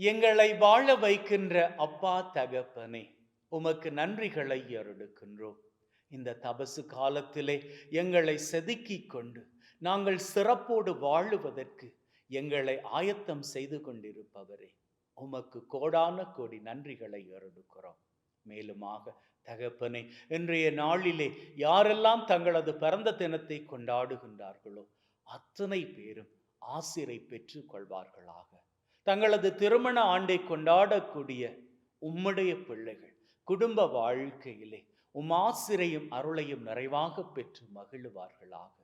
எங்களை வாழ வைக்கின்ற அப்பா தகப்பனே உமக்கு நன்றிகளை அருடுக்கின்றோம் இந்த தபசு காலத்திலே எங்களை செதுக்கிக் கொண்டு நாங்கள் சிறப்போடு வாழுவதற்கு எங்களை ஆயத்தம் செய்து கொண்டிருப்பவரே உமக்கு கோடான கோடி நன்றிகளை அருடுக்கிறோம் மேலுமாக தகப்பனே இன்றைய நாளிலே யாரெல்லாம் தங்களது பிறந்த தினத்தை கொண்டாடுகின்றார்களோ அத்தனை பேரும் ஆசிரை பெற்றுக் கொள்வார்களாக. தங்களது திருமண ஆண்டை கொண்டாடக்கூடிய உம்முடைய பிள்ளைகள் குடும்ப வாழ்க்கையிலே உம் ஆசிரையும் அருளையும் நிறைவாக பெற்று மகிழுவார்களாக.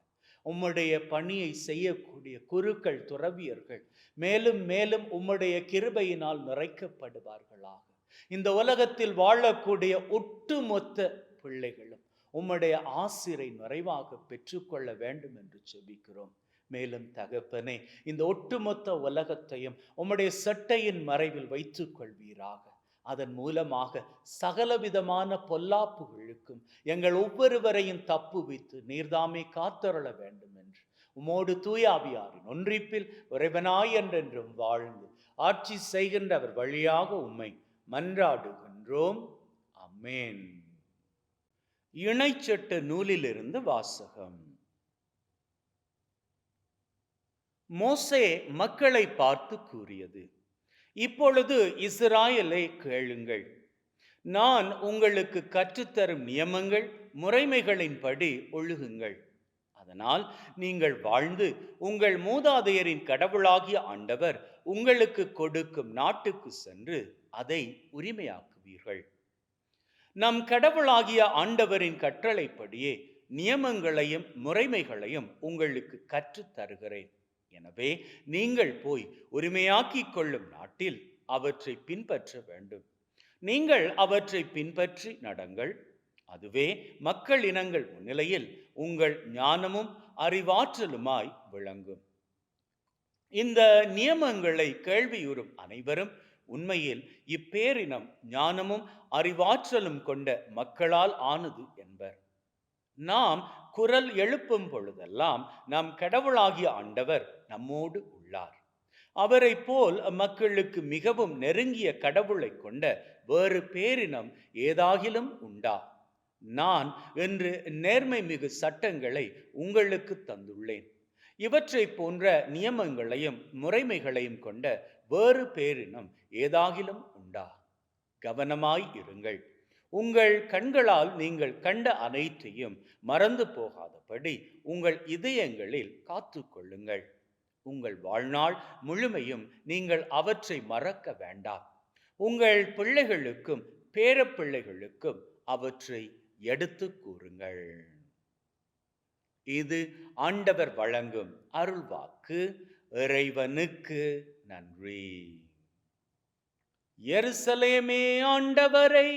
உம்முடைய பணியை செய்யக்கூடிய குருக்கள் துறவியர்கள் மேலும் மேலும் உம்முடைய கிருபையினால் நிறைக்கப்படுவார்களாக. இந்த உலகத்தில் வாழக்கூடிய ஒட்டுமொத்த பிள்ளைகளும் உம்முடைய ஆசிரை நிறைவாக பெற்றுக்கொள்ள வேண்டும் என்று செபிக்கிறோம். மேலும் தகப்பனே இந்த ஒட்டுமொத்த உலகத்தையும் உம்முடைய சட்டையின் மறைவில் வைத்துக் கொள்வீராக அதன் மூலமாக சகலவிதமான பொல்லாப்புகளுக்கும் எங்கள் ஒவ்வொருவரையும் தப்புவித்து நீர்தாமே காத்தருள வேண்டும் என்று உமோடு தூயாவியாரின் ஒன்றிப்பில் உறைவனாய் என்றென்றும் வாழ்ந்து ஆட்சி செய்கின்ற அவர் வழியாக உம்மை மன்றாடுகின்றோம். அம்மேன். இணைச்சட்டு நூலிலிருந்து வாசகம். மோசே மக்களை பார்த்து கூறியது இப்பொழுது இஸ்ராயலை கேளுங்கள். நான் உங்களுக்கு கற்றுத்தரும் நியமங்கள் முறைமைகளின்படி ஒழுகுங்கள். அதனால் நீங்கள் வாழ்ந்து உங்கள் மூதாதையரின் கடவுளாகிய ஆண்டவர் உங்களுக்கு கொடுக்கும் நாட்டுக்கு சென்று அதை உரிமையாக்குவீர்கள். நம் கடவுளாகிய ஆண்டவரின் கற்றளைப்படியே நியமங்களையும் முறைமைகளையும் உங்களுக்கு கற்றுத் தருகிறேன் எனவே நீங்கள் போய் உரிமையாக்கிக் கொள்ளும் நாட்டில் அவற்றை பின்பற்ற வேண்டும். நீங்கள் அவற்றை பின்பற்றி நடங்கள். அதுவே மக்கள் இனங்கள் முன்னிலையில் உங்கள் ஞானமும் அறிவாற்றலுமாய் விளங்கும். இந்த நியமங்களை கேள்வியுறும் அனைவரும் உண்மையில் இப்பேரினம் ஞானமும் அறிவாற்றலும் கொண்ட மக்களால் ஆனது என்பர். நாம் குரல் எழுப்பும் பொழுதெல்லாம் நம் கடவுளாகிய ஆண்டவர் நம்மோடு உள்ளார். அவரை போல் மக்களுக்கு மிகவும் நெருங்கிய கடவுளை கொண்ட வேறு பேரினம் ஏதாகிலும் உண்டா? நான் என்று நேர்மை மிகு சட்டங்களை உங்களுக்கு தந்துள்ளேன். இவற்றை போன்ற நியமங்களையும் முறைமைகளையும் கொண்ட வேறு பேரினம் ஏதாகிலும் உண்டா? கவனமாய் இருங்கள். உங்கள் கண்களால் நீங்கள் கண்ட அனைத்தையும் மறந்து போகாதபடி உங்கள் இதயங்களில் காத்து கொள்ளுங்கள். உங்கள் வாழ்நாள் முழுமையும் நீங்கள் அவற்றை மறக்க வேண்டாம். உங்கள் பிள்ளைகளுக்கும் பேரப்பிள்ளைகளுக்கும் அவற்றை எடுத்து கூறுங்கள். இது ஆண்டவர் வழங்கும் அருள்வாக்கு. இறைவனுக்கு நன்றி. எருசலேமே ஆண்டவரை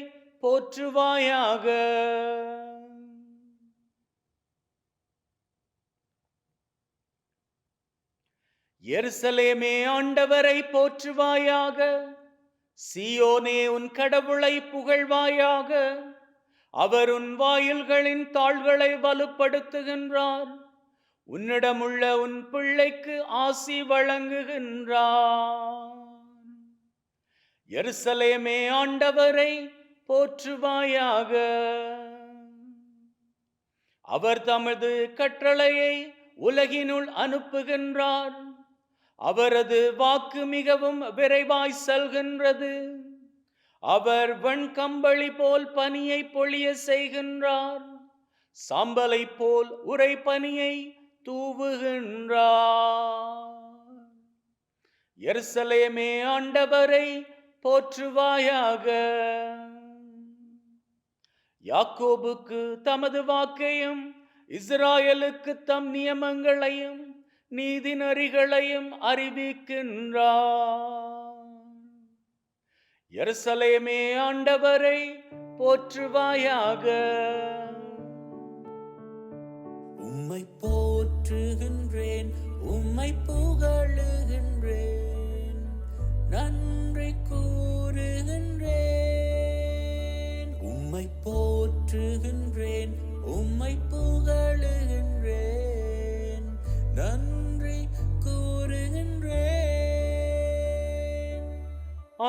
போற்றுவாயாக. எருசலேமே ஆண்டவரை போற்றுவாயாக. சியோனே உன் கடவுளை புகழ்வாயாக. அவர் உன் வாயில்களின் தாள்களை வலுப்படுத்துகின்றார். உன்னிடமுள்ள உன் பிள்ளைக்கு ஆசி வழங்குகின்றார். எருசலேமே ஆண்டவரை போற்றுவாயாக. அவர் தமது கட்டளையை உலகினுள் அனுப்புகின்றார். அவரது வாக்கு மிகவும் விரைவாய் செல்கின்றது. அவர் வெண்கம்பளி போல் பனியை பொழிய செய்கின்றார். சாம்பலை போல் உரை பனியை தூவுகின்றார். எருசலேமே ஆண்டவரை போற்றுவாயாக. யாக்கோபுக்கு தமது வாக்கையும் இஸ்ராயலுக்கு தம் நியமங்களையும் நீதி நெறிகளையும் அறிவிக்கின்றார். எருசலேமே ஆண்டவரை போற்றுவாயாக.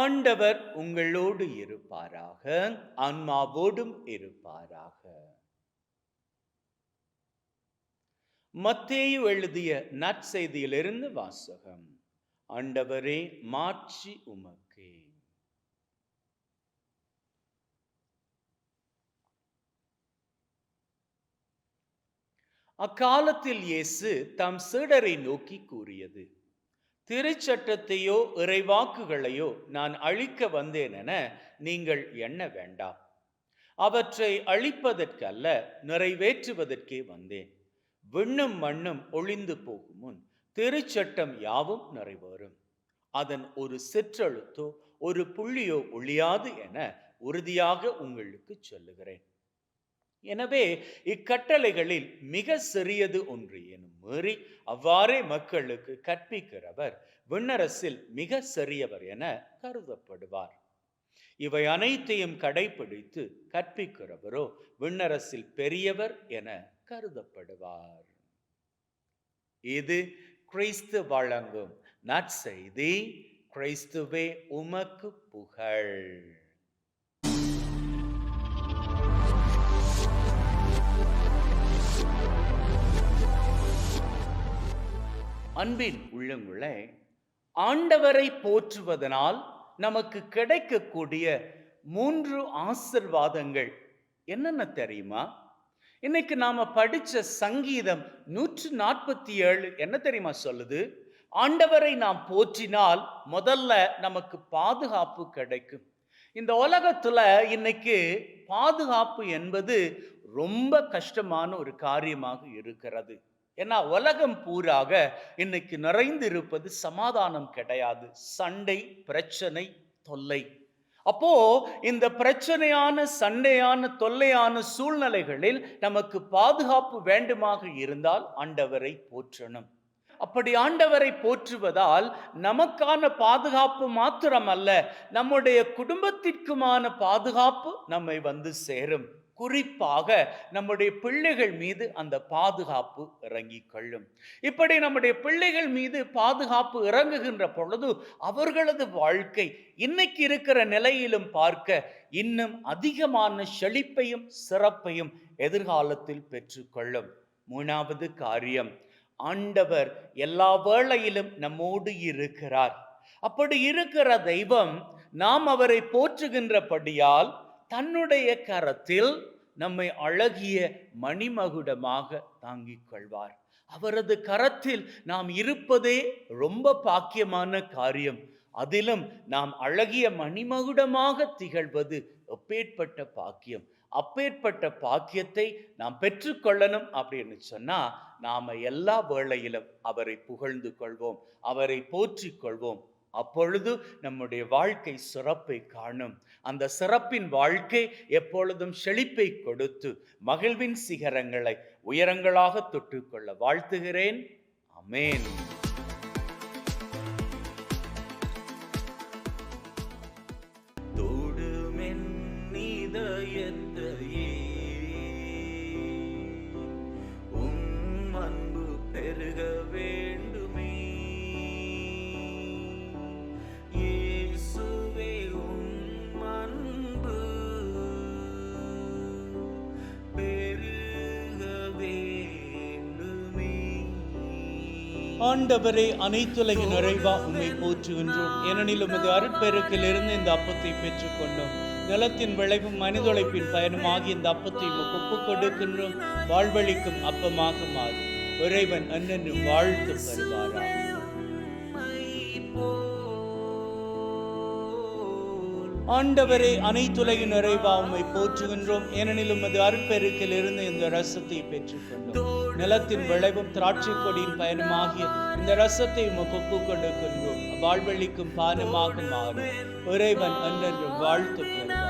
ஆண்டவர் உங்களோடு இருப்பாராக ஆன்மாவோடும் இருப்பாராக. மத்தேயு எழுதிய நற்செய்தியிலிருந்து வாசகம் ஆண்டவரே மாட்சி உமக்கே. அக்காலத்தில் இயேசு தம் சீடரை நோக்கி கூறியது திருச்சட்டத்தையோ இறைவாக்குகளையோ நான் அழிக்க வந்தேன் என நீங்கள் எண்ண வேண்டாம். அவற்றை அழிப்பதற்கல்ல நிறைவேற்றுவதற்கே வந்தேன். விண்ணும் மண்ணும் ஒளிந்து போகும் முன் திருச்சட்டம் யாவும் நிறைவேறும். அதன் ஒரு சிற்றெழுத்தோ ஒரு புள்ளியோ ஒளியாது என உறுதியாக உங்களுக்கு சொல்லுகிறேன். எனவே இக்கட்டளைகளில் மிக சிறியது ஒன்று எனும் மீறி அவ்வாறே மக்களுக்கு கற்பிக்கிறவர் விண்ணரசில் மிக சிறியவர் என கருதப்படுவார். இவை அனைத்தையும் கடைபிடித்து கற்பிக்கிறவரோ விண்ணரசில் பெரியவர் என கருதப்படுவார். இது கிறிஸ்து வழங்கும் நற்செய்தி. கிறிஸ்துவே உமக்கு புகழ். அன்பின் உள்ளங்களே ஆண்டவரை போற்றுவதனால் நமக்கு கிடைக்கக்கூடிய மூன்று ஆசிர்வாதங்கள் என்னென்ன தெரியுமா? இன்னைக்கு நாம படிச்ச சங்கீதம் நூற்று நாற்பத்தி ஏழு என்ன தெரியுமா சொல்லுது? ஆண்டவரை நாம் போற்றினால் முதல்ல நமக்கு பாதுகாப்பு கிடைக்கும். இந்த உலகத்துல இன்னைக்கு பாதுகாப்பு என்பது ரொம்ப கஷ்டமான ஒரு காரியமாக இருக்கிறது. ஏன்னா உலகம் பூராக இன்னைக்கு நிறைந்திருப்பது சமாதானம் கிடையாது. சண்டை பிரச்சனை தொல்லை. அப்போ இந்த பிரச்சனையான சண்டையான தொல்லையான சூழ்நிலைகளில் நமக்கு பாதுகாப்பு வேண்டுமாக இருந்தால் ஆண்டவரை போற்றணும். அப்படி ஆண்டவரை போற்றுவதால் நமக்கான பாதுகாப்பு மாத்திரமல்ல நம்முடைய குடும்பத்திற்குமான பாதுகாப்பு நம்மை வந்து சேரும். குறிப்பாக நம்முடைய பிள்ளைகள் மீது அந்த பாதுகாப்பு இறங்கி கொள்ளும் இப்படி நம்முடைய பிள்ளைகள் மீது பாதுகாப்பு இறங்குகின்ற பொழுது அவர்களது வாழ்க்கை இன்னைக்கு இருக்கிற நிலையிலும் பார்க்க இன்னும் அதிகமான செழிப்பையும் சிறப்பையும் எதிர்காலத்தில் பெற்றுக்கொள்ளும். மூணாவது காரியம் ஆண்டவர் எல்லா வேளையிலும் நம்மோடு இருக்கிறார். அப்படி இருக்கிற தெய்வம் நாம் அவரை போற்றுகின்றபடியால் தன்னுடைய கரத்தில் நம்மை அழகிய மணிமகுடமாக தாங்கிக் கொள்வார். அவரது கரத்தில் நாம் இருப்பதே ரொம்ப பாக்கியமான காரியம். அதிலும் நாம் அழகிய மணிமகுடமாக திகழ்வது எப்பேற்பட்ட பாக்கியம். அப்பேற்பட்ட பாக்கியத்தை நாம் பெற்றுக்கொள்ளணும் அப்படின்னு சொன்னா நாம எல்லா வேளையிலும் அவரை புகழ்ந்து கொள்வோம் அவரை போற்றிக் கொள்வோம். அப்பொழுது நம்முடைய வாழ்க்கை சிறப்பை காணும். அந்த சிறப்பின் வாழ்க்கை எப்பொழுதும் செழிப்பை கொடுத்து மகிழ்வின் சிகரங்களை உயரங்களாக தொட்டுக்கொள்ள வாழ்த்துகிறேன். அமேன். ஆண்டவரே அனைத்துலக நிறைவா உண்மை போற்றுகின்றோம். ஏனெனில் உமது அருட்பெருக்கிலிருந்து இந்த அப்பத்தை பெற்றுக்கொண்டோம். நிலத்தின் விளைவும் மனிதொழைப்பின் பயனுமாகி இந்த அப்பத்தை ஒப்பு கொடுக்கின்றோம் வாழ்வழிக்கும் அப்பமாக மாறும் இறைவன் அன்னென்றும் வாழ்த்து பெறுவாரா ஆண்டவரே அனைத்துலகின் நிறைவா உண்மை போற்றுகின்றோம். ஏனெனில் உமது அருட்பெருக்கில் இருந்து இந்த ரசத்தை பெற்றுக்கொண்டோம். நிலத்தின் விளைவும் திராட்சை கொடியின் பயனுமாகிய இந்த ரசத்தை உமக்கு ஒப்புக் கொடுக்கின்றோம் வாழ்வழிக்கும் பானமாக மாறும். இறைவன் அன்றென்றும் வாழ்த்து பெறுவார்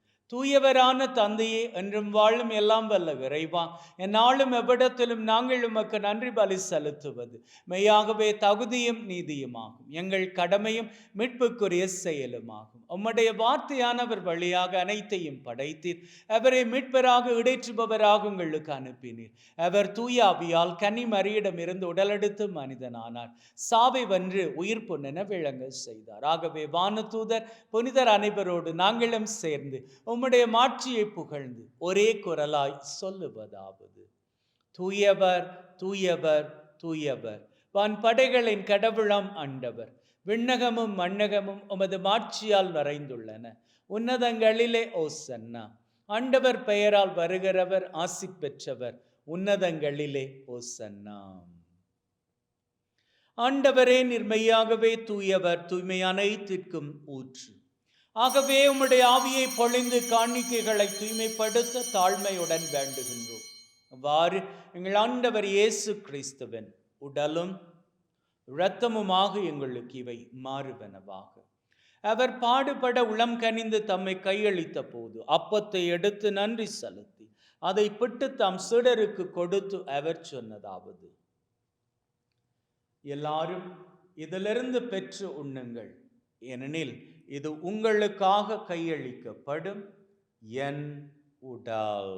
தூயவரான தந்தையே என்றும் வாழும் எல்லாம் வல்ல இறைவா. என்னாலும் எவ்விடத்திலும் நாங்கள் உமக்கு நன்றி பலி செலுத்துவது. மெய்யாகவே தகுதியும் நீதியுமாகும். எங்கள் கடமையும் மீட்புக்குரிய செயலுமாகும். உம்முடைய வார்த்தையானவர் வழியாக அனைத்தையும் படைத்தீர். அவரை மீட்பராக இடைற்றுபவராக உங்களுக்கு அனுப்பினீர். அவர் தூயாவியால் ஆவியால் கன்னி மரியிடமிருந்து உடலெடுத்து மனிதனானார். சாவை வென்று உயிர் பொன்னென விளங்க செய்தார். ஆகவே வானதூதர் புனிதர் அனைவரோடு நாங்களும் சேர்ந்து உம் உம்முடைய மாட்சியை புகழ்ந்து ஒரே குரலாய் சொல்லுவதாவது. தூயவர் தூயவர் தூயவர். வான் படைகளின் கடவுளாம் ஆண்டவர் விண்ணகமும் மண்ணகமும் உமது மாட்சியால் நிறைந்துள்ளன உன்னதங்களிலே ஓசன்னா ஆண்டவர் பெயரால் வருகிறவர் ஆசி பெற்றவர். உன்னதங்களிலே ஓசன்னா ஆண்டவரே நிர்மையாகவே தூயவர் தூய்மை அனைத்திற்கும் ஊற்று. ஆகவே உம்முடைய ஆவியை பொழிந்து காணிக்கைகளை தூய்மைப்படுத்த தாழ்மையுடன் வேண்டுகின்றோம். அவ்வாறு எங்கள் ஆண்டவர் இயேசு கிறிஸ்துவன் உடலும் இரத்தமுமாக எங்களுக்கு இவை மாறுவனவாக. அவர் பாடுபட உளம் கனிந்து தம்மை கையளித்த போது அப்பத்தை எடுத்து நன்றி செலுத்தி அதை பிட்டு தம் சீடருக்கு கொடுத்து அவர் சொன்னதாவது எல்லாரும் இதிலிருந்து பெற்று உண்ணுங்கள். ஏனெனில் இது உங்களுக்காக கையளிக்கப்படும் என் உடல்.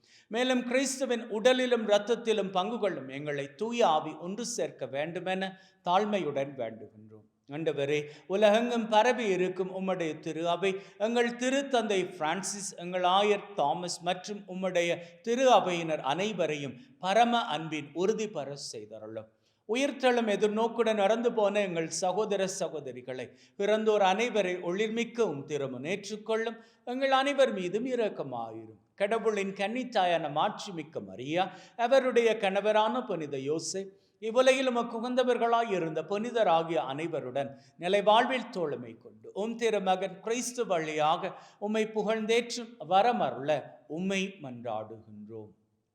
மேலும் கிறிஸ்துவின் உடலிலும் இரத்தத்திலும் பங்கு கொள்ளும் எங்களை தூய ஆவி ஒன்று சேர்க்க வேண்டுமென தாழ்மையுடன் வேண்டுகின்றோம். ஆண்டவரே உலகெங்கும் பரவி இருக்கும் உம்முடைய திரு அவை எங்கள் திருத்தந்தை பிரான்சிஸ் எங்கள் ஆயர் தாமஸ் மற்றும் உம்முடைய திரு அவையினர் அனைவரையும் பரம அன்பின் உறுதி பெற செய்தருளும். உயிர்த்தெழும் எதிர்நோக்குடன் நடந்து போன எங்கள் சகோதர சகோதரிகளை பிறந்தோர் அனைவரை ஒளிர்மிக்கவும் திறமும் திருமணம் ஏற்றுக்கொள்ளும். எங்கள் அனைவர் மீதும் இரக்கமாயிரும். கடவுளின் கன்னித்தாயான மாட்சிமிக்க மரியா அவருடைய கணவரான புனித யோசே இவ்வுலகில் உமக்கு உகந்தவர்களாய் இருந்த புனிதராகிய அனைவருடன் நிலை வாழ்வில் தோழமை கொண்டு உம் திருமகன் கிறிஸ்து வழியாக உம்மை புகழ்ந்தேற்றும் வரமருள உம்மை மன்றாடுகின்றோம்.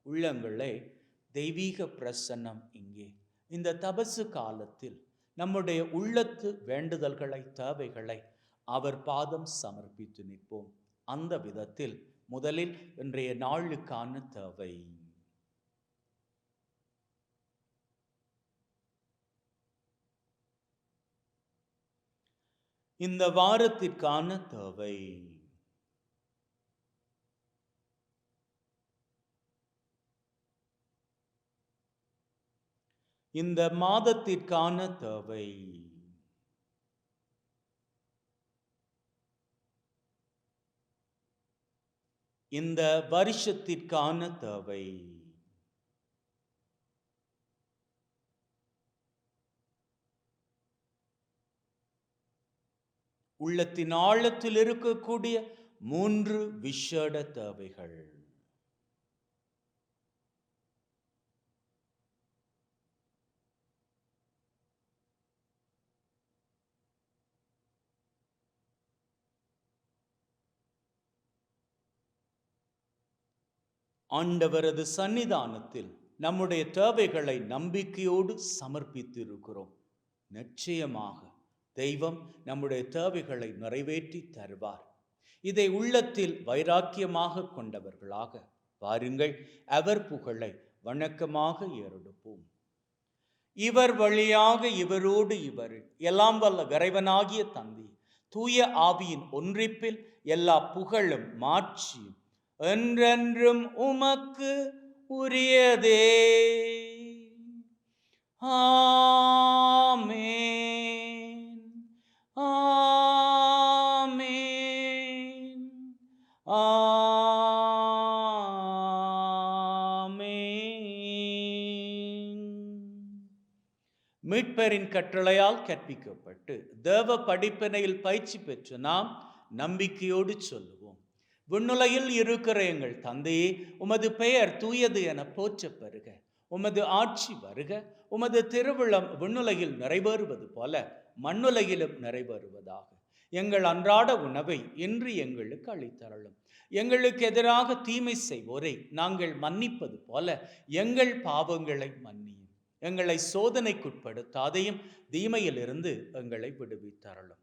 உள்ளங்களே தெய்வீக பிரசன்னம் இங்கே. இந்த தபசு காலத்தில் நம்முடைய உள்ளத்து வேண்டுதல்களை தேவைகளை அவர் பாதம் சமர்ப்பித்து நிற்போம். அந்த விதத்தில் முதலில் இன்றைய நாளுக்கான தேவை. இந்த வாரத்திற்கான தேவை. இந்த மாதத்திற்கான தேவை. இந்த வருஷத்திற்கான தேவை. உள்ளத்தின் ஆழத்தில் இருக்கக்கூடிய மூன்று விஷட தேவைகள். ஆண்டவரது சன்னிதானத்தில் நம்முடைய தேவைகளை நம்பிக்கையோடு சமர்ப்பித்து இருக்கிறோம் நிச்சயமாக தெய்வம் நம்முடைய தேவைகளை நிறைவேற்றி தருவார். இதை உள்ளத்தில் வைராக்கியமாக கொண்டவர்களாக பாருங்கள் அவர் புகழை வணக்கமாக ஏறெடுப்போம். இவர் வழியாக இவரோடு இவர் எல்லாம் வல்ல விரைவனாகிய தந்தி தூய ஆவியின் ஒன்றிப்பில் எல்லா புகழும் மாட்சியும் என்றென்றும் உமக்கு உரியதே. ஆமே ஆமே ஆமே மீட்பரின் கட்டளையால் கற்பிக்கப்பட்டு தேவ படிப்பினையில் பயிற்சி பெற்று நாம் நம்பிக்கையோடு சொல்லும் விண்ணுலையில் இருக்கிற எங்கள் தந்தையே உமது பெயர் தூயது என போற்றப் பெறுக. உமது ஆட்சி வருக. உமது திருவிழம் விண்ணுலையில் நிறைவேறுவது போல மண்ணுலகிலும் நிறைவேறுவதாக. எங்கள் அன்றாட உணவை இன்று எங்களுக்கு அளித்தரலும் எங்களுக்கு எதிராக தீமை செய்வோரை நாங்கள் மன்னிப்பது போல எங்கள் பாவங்களை மன்னியும். எங்களை சோதனைக்குட்படுத்தாதையும் தீமையிலிருந்து எங்களை விடுவித்தரலும்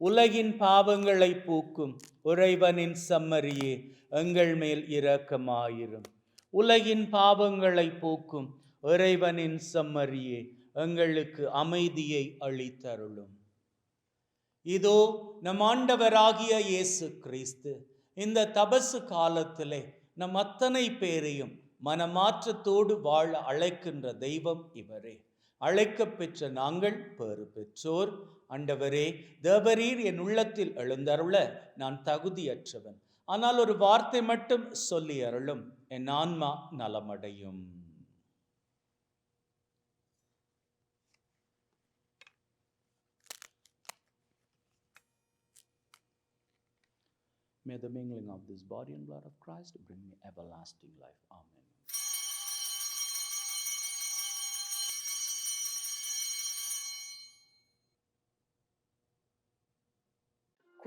உலகின் பாவங்களை பூக்கும் உறைவனின் சம்மரியே எங்கள் மேல் இரக்கமாயிரும். உலகின் பாவங்களை போக்கும் இறைவனின் சம்மரியே எங்களுக்கு அமைதியை அளித்தருளும். இதோ நம் ஆண்டவராகிய இயேசு கிறிஸ்து இந்த தபசு காலத்திலே நம் அத்தனை பேரையும் மனமாற்றத்தோடு வாழ அழைக்கின்ற தெய்வம் இவரே. அழைக்கப் பெற்ற நாங்கள் பேறு பெற்றோர் அண்டவரே தேவரீர் என் உள்ளத்தில் எழுந்தருள நான் தகுதியற்றவன் ஆனால் ஒரு வார்த்தை மட்டும் சொல்லி அருளும் என் ஆன்மா நலமடையும் May the mingling of this body and blood of Christ bring me everlasting life. Amen.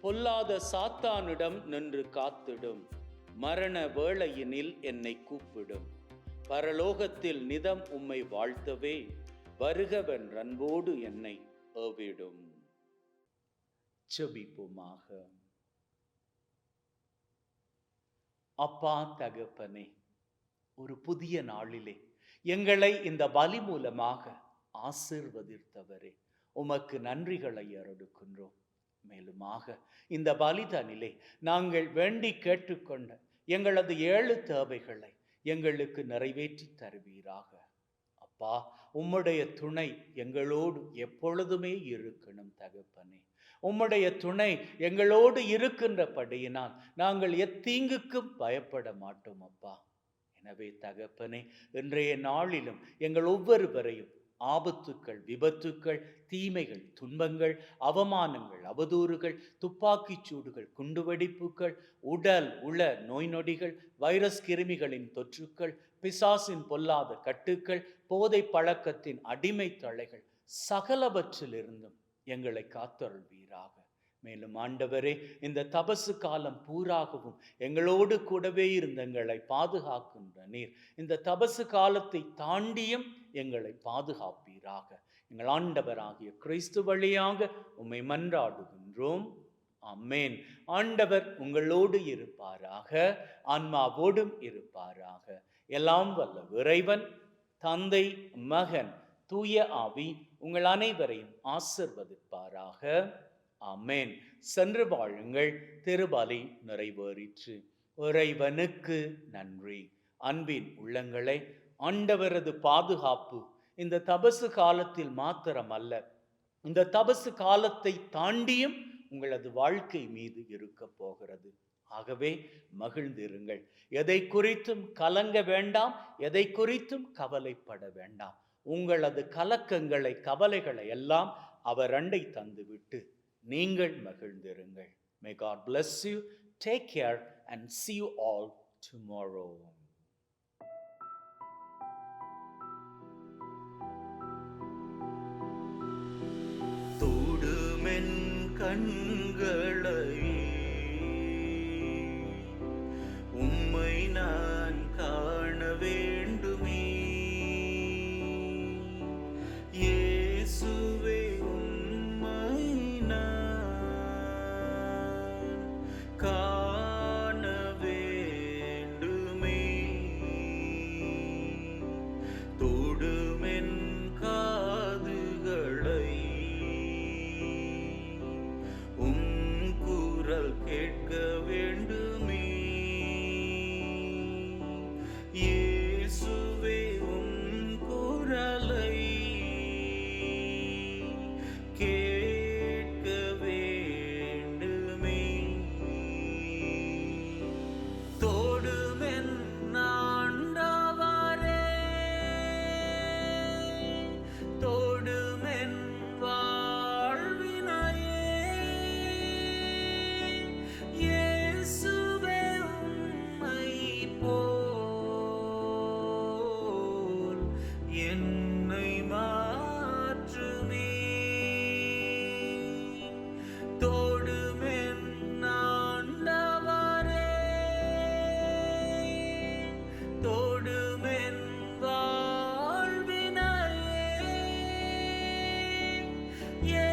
பொல்லாத சாத்தானிடம் நின்று காத்திடும். மரண வேளையினில் என்னை கூப்பிடும். பரலோகத்தில் நிதம் உம்மை வாழ்த்தவே வருகவன் அன்போடு என்னை ஏவிடும். செபிப்புமாக அப்பா தகப்பனே ஒரு புதிய நாளிலே எங்களை இந்த பலி மூலமாக ஆசிர்வதித்தவரே உமக்கு நன்றிகளை அருடுக்கின்றோம் மேலுமாக இந்த பலிதானிலே நாங்கள் வேண்டி கேட்டுக்கொண்ட எங்களது ஏழு தேவைகளை எங்களுக்கு நிறைவேற்றி தருவீராக. அப்பா உம்முடைய துணை எங்களோடு எப்பொழுதுமே இருக்கணும் தகப்பனே. உம்முடைய துணை எங்களோடு இருக்கின்றபடியினால் நாங்கள் எத்தீங்குக்கும் பயப்பட மாட்டோம் அப்பா. எனவே தகப்பனே இன்றைய நாளிலும் எங்கள் ஒவ்வொருவரையும் ஆபத்துக்கள் விபத்துக்கள் தீமைகள் துன்பங்கள் அவமானங்கள் அவதூறுகள் துப்பாக்கிச் சூடுகள் குண்டுவெடிப்புகள் உடல் உள நோய் நொடிகள் வைரஸ் கிருமிகளின் தொற்றுக்கள் பிசாசின் பொல்லாத கட்டுக்கள் போதை பழக்கத்தின் அடிமை தலைகள் சகலவற்றிலிருந்தும் எங்களை காத்தருள்வீராக. மேலும் ஆண்டவரே இந்த தபசு காலம் பூராகவும் எங்களோடு கூடவே இருந்த எங்களை பாதுகாக்கின்ற நீர். இந்த தபசு காலத்தை தாண்டியும் எங்களை பாதுகாப்பீராக. எங்கள் ஆண்டவராகிய கிறிஸ்து வழியாக உம்மை மன்றாடுகின்றோம். அம்மேன் ஆண்டவர் உங்களோடு இருப்பாராக ஆன்மாவோடும் இருப்பாராக. எல்லாம் வல்ல இறைவன் தந்தை மகன் தூய ஆவி உங்கள் அனைவரையும் ஆசிர்வதிப்பாராக. அமேன் சென்று வாழுங்கள் திருபலி நிறைவேறிற்று. இறைவனுக்கு நன்றி. அன்பின் உள்ளங்களை ஆண்டவரது பாதுகாப்பு இந்த தபசு காலத்தில் மாத்திரம் அல்ல இந்த தபசு காலத்தை தாண்டியும் உங்களது வாழ்க்கை மீது இருக்க போகிறது. ஆகவே மகிழ்ந்திருங்கள். எதை குறித்தும் கலங்க வேண்டாம் எதை குறித்தும் கவலைப்பட வேண்டாம். உங்களது கலக்கங்களை கவலைகளை எல்லாம் அவர் அண்டை தந்துவிட்டு நீங்கள் மகிழ்ந்திருங்கள் may God bless you take care and see you all tomorrow குரல் கேட்க Yeah.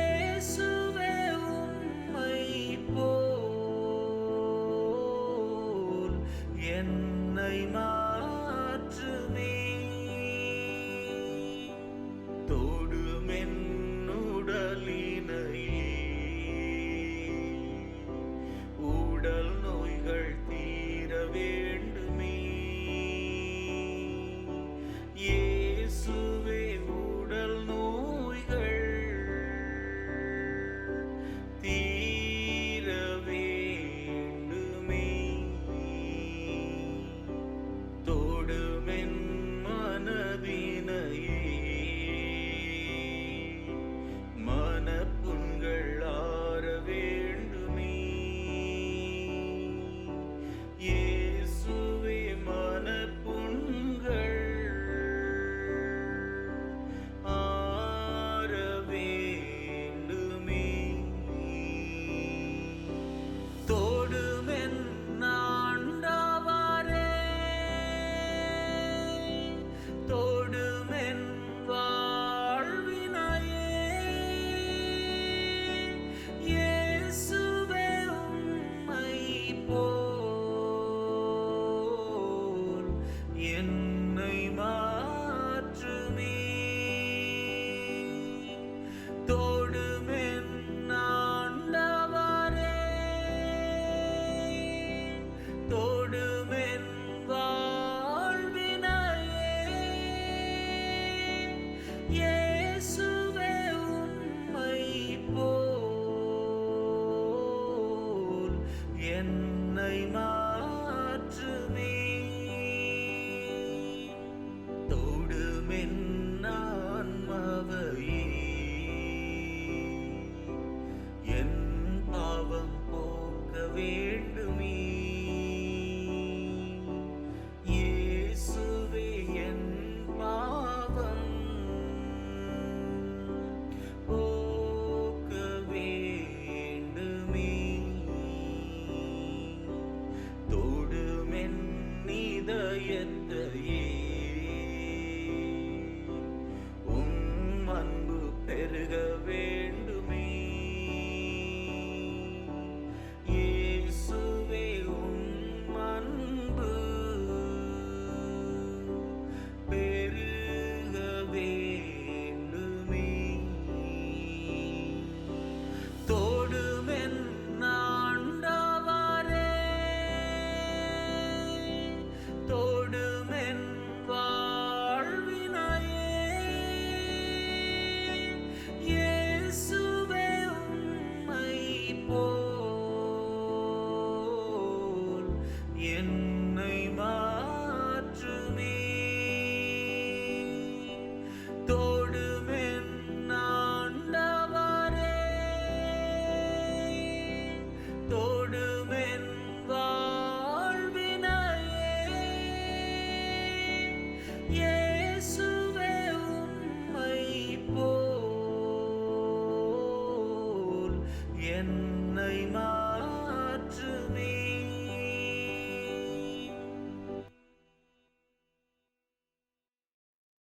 என்னை மாற்று